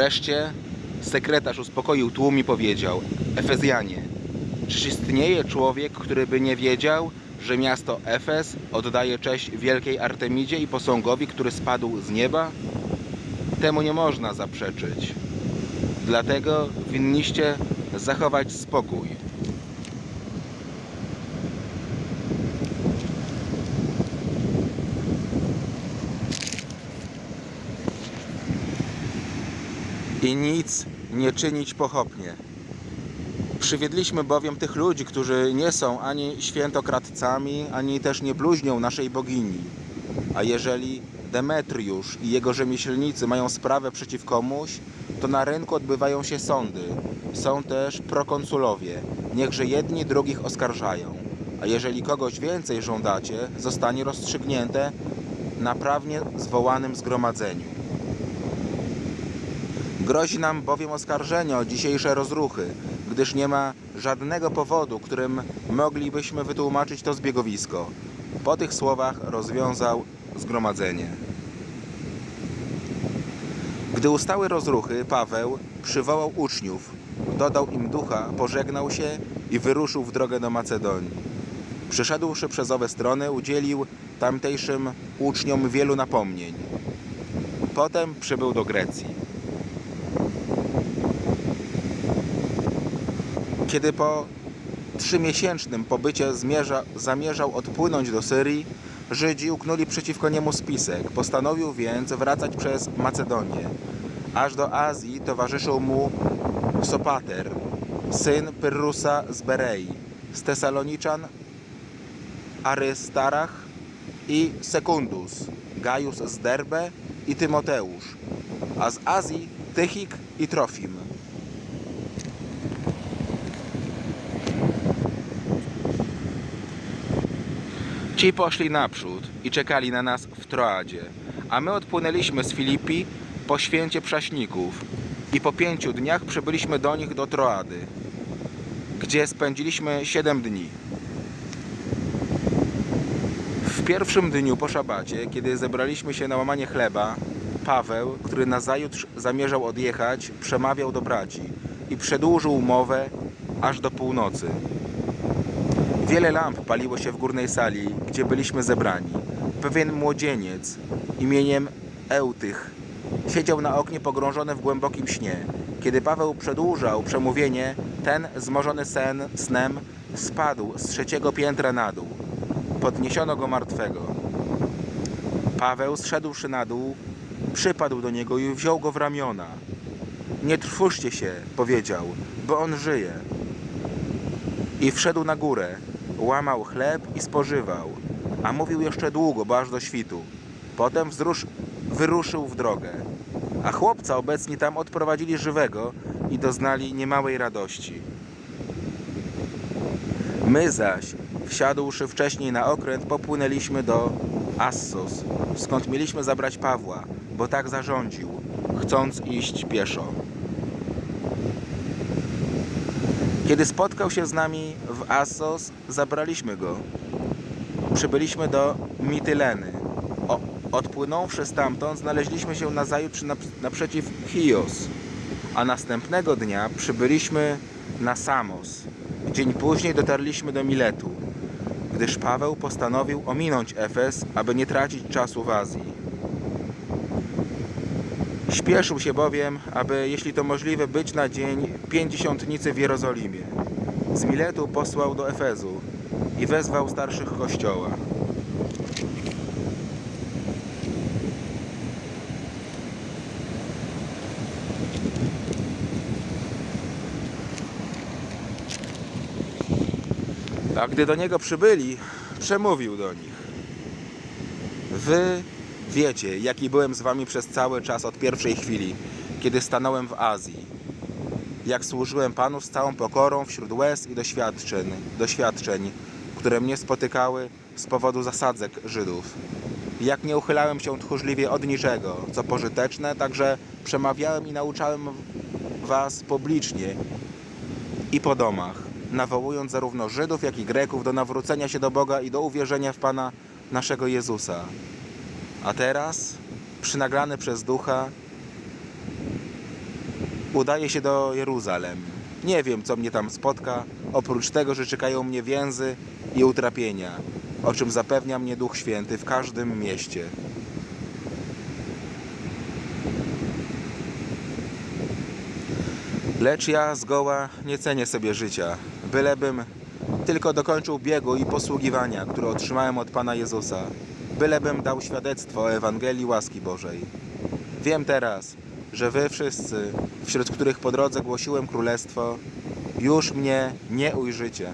Wreszcie sekretarz uspokoił tłum i powiedział: Efezjanie, czyż istnieje człowiek, który by nie wiedział, że miasto Efes oddaje cześć wielkiej Artemidzie i posągowi, który spadł z nieba? Temu nie można zaprzeczyć. Dlatego winniście zachować spokój. I nic nie czynić pochopnie. Przywiedliśmy bowiem tych ludzi, którzy nie są ani świętokradcami, ani też nie bluźnią naszej bogini. A jeżeli Demetriusz i jego rzemieślnicy mają sprawę przeciw komuś, to na rynku odbywają się sądy. Są też prokonsulowie. Niechże jedni drugich oskarżają. A jeżeli kogoś więcej żądacie, zostanie rozstrzygnięte na prawnie zwołanym zgromadzeniu. Grozi nam bowiem oskarżenie o dzisiejsze rozruchy, gdyż nie ma żadnego powodu, którym moglibyśmy wytłumaczyć to zbiegowisko. Po tych słowach rozwiązał zgromadzenie. Gdy ustały rozruchy, Paweł przywołał uczniów, dodał im ducha, pożegnał się i wyruszył w drogę do Macedonii. Przeszedłszy przez owe strony, udzielił tamtejszym uczniom wielu napomnień. Potem przybył do Grecji. Kiedy po trzymiesięcznym pobycie zmierza, zamierzał odpłynąć do Syrii, Żydzi uknuli przeciwko niemu spisek. Postanowił więc wracać przez Macedonię. Aż do Azji towarzyszył mu Sopater, syn Pyrrusa z Berei, z Tesaloniczan Arystarach i Sekundus, Gajus z Derbe i Tymoteusz, a z Azji Tychik i Trofim. Ci poszli naprzód i czekali na nas w Troadzie, a my odpłynęliśmy z Filipi po święcie prześników i po pięciu dniach przybyliśmy do nich do Troady, gdzie spędziliśmy siedem dni. W pierwszym dniu po szabacie, kiedy zebraliśmy się na łamanie chleba, Paweł, który nazajutrz zamierzał odjechać, przemawiał do braci i przedłużył umowę aż do północy. Wiele lamp paliło się w górnej sali, gdzie byliśmy zebrani. Pewien młodzieniec imieniem Eutych siedział na oknie pogrążony w głębokim śnie. Kiedy Paweł przedłużał przemówienie, ten zmorzony sen, snem spadł z trzeciego piętra na dół. Podniesiono go martwego. Paweł, zszedłszy na dół, przypadł do niego i wziął go w ramiona. Nie trwóżcie się, powiedział, bo on żyje. I wszedł na górę, łamał chleb i spożywał, a mówił jeszcze długo, bo aż do świtu. Potem wzrusz, wyruszył w drogę. A chłopca obecni tam odprowadzili żywego i doznali niemałej radości. My zaś, wsiadłszy wcześniej na okręt, popłynęliśmy do Assos, skąd mieliśmy zabrać Pawła, bo tak zarządził, chcąc iść pieszo. Kiedy spotkał się z nami w Assos, zabraliśmy go. Przybyliśmy do Mityleny. O, odpłynąwszy stamtąd, znaleźliśmy się nazajutrz nap- naprzeciw Chios, a następnego dnia przybyliśmy na Samos. Dzień później dotarliśmy do Miletu, gdyż Paweł postanowił ominąć Efes, aby nie tracić czasu w Azji. Śpieszył się bowiem, aby jeśli to możliwe być na dzień pięćdziesiątnicy w Jerozolimie. Z Miletu posłał do Efezu i wezwał starszych kościoła. A gdy do niego przybyli, przemówił do nich. Wy wiecie, jaki byłem z wami przez cały czas od pierwszej chwili, kiedy stanąłem w Azji. Jak służyłem Panu z całą pokorą wśród łez i doświadczeń, doświadczeń, które mnie spotykały z powodu zasadzek Żydów. Jak nie uchylałem się tchórzliwie od niczego, co pożyteczne, także przemawiałem i nauczałem was publicznie i po domach, nawołując zarówno Żydów, jak i Greków do nawrócenia się do Boga i do uwierzenia w Pana naszego Jezusa. A teraz, przynaglany przez Ducha, udaję się do Jeruzalem. Nie wiem, co mnie tam spotka, oprócz tego, że czekają mnie więzy i utrapienia, o czym zapewnia mnie Duch Święty w każdym mieście. Lecz ja zgoła nie cenię sobie życia, bylebym tylko dokończył biegu i posługiwania, które otrzymałem od Pana Jezusa, bylebym dał świadectwo o Ewangelii łaski Bożej. Wiem teraz, że wy wszyscy, wśród których po drodze głosiłem królestwo, już mnie nie ujrzycie.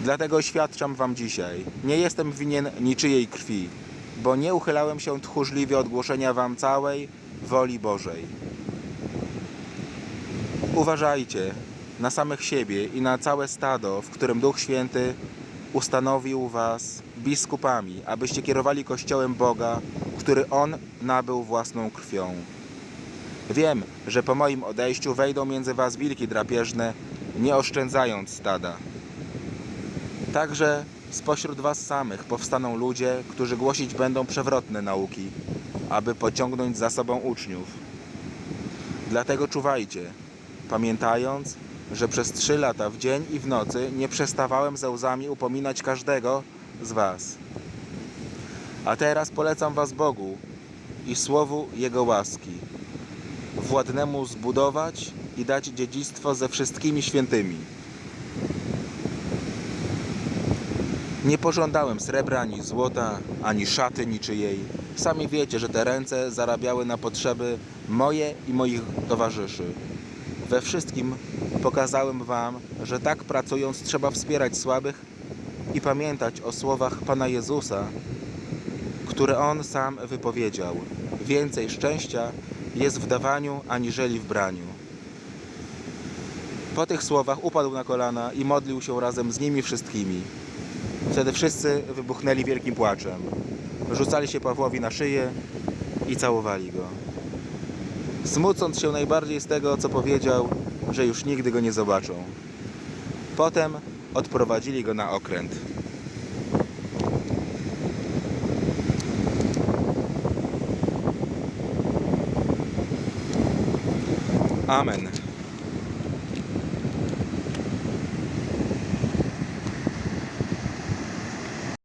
Dlatego świadczam wam dzisiaj, nie jestem winien niczyjej krwi, bo nie uchylałem się tchórzliwie od głoszenia wam całej woli Bożej. Uważajcie na samych siebie i na całe stado, w którym Duch Święty ustanowił was biskupami, abyście kierowali Kościołem Boga, który On nabył własną krwią. Wiem, że po moim odejściu wejdą między was wilki drapieżne, nie oszczędzając stada. Także spośród was samych powstaną ludzie, którzy głosić będą przewrotne nauki, aby pociągnąć za sobą uczniów. Dlatego czuwajcie, pamiętając, że przez trzy lata w dzień i w nocy nie przestawałem ze łzami upominać każdego z was. A teraz polecam was Bogu i słowu Jego łaski, władnemu zbudować i dać dziedzictwo ze wszystkimi świętymi. Nie pożądałem srebra, ani złota, ani szaty niczyjej. Sami wiecie, że te ręce zarabiały na potrzeby moje i moich towarzyszy. We wszystkim pokazałem wam, że tak pracując trzeba wspierać słabych i pamiętać o słowach Pana Jezusa, które On sam wypowiedział. Więcej szczęścia jest w dawaniu aniżeli w braniu. Po tych słowach upadł na kolana i modlił się razem z nimi wszystkimi. Wtedy wszyscy wybuchnęli wielkim płaczem. Rzucali się Pawłowi na szyję i całowali go. Smucąc się najbardziej z tego, co powiedział, że już nigdy go nie zobaczą. Potem odprowadzili go na okręt. Amen.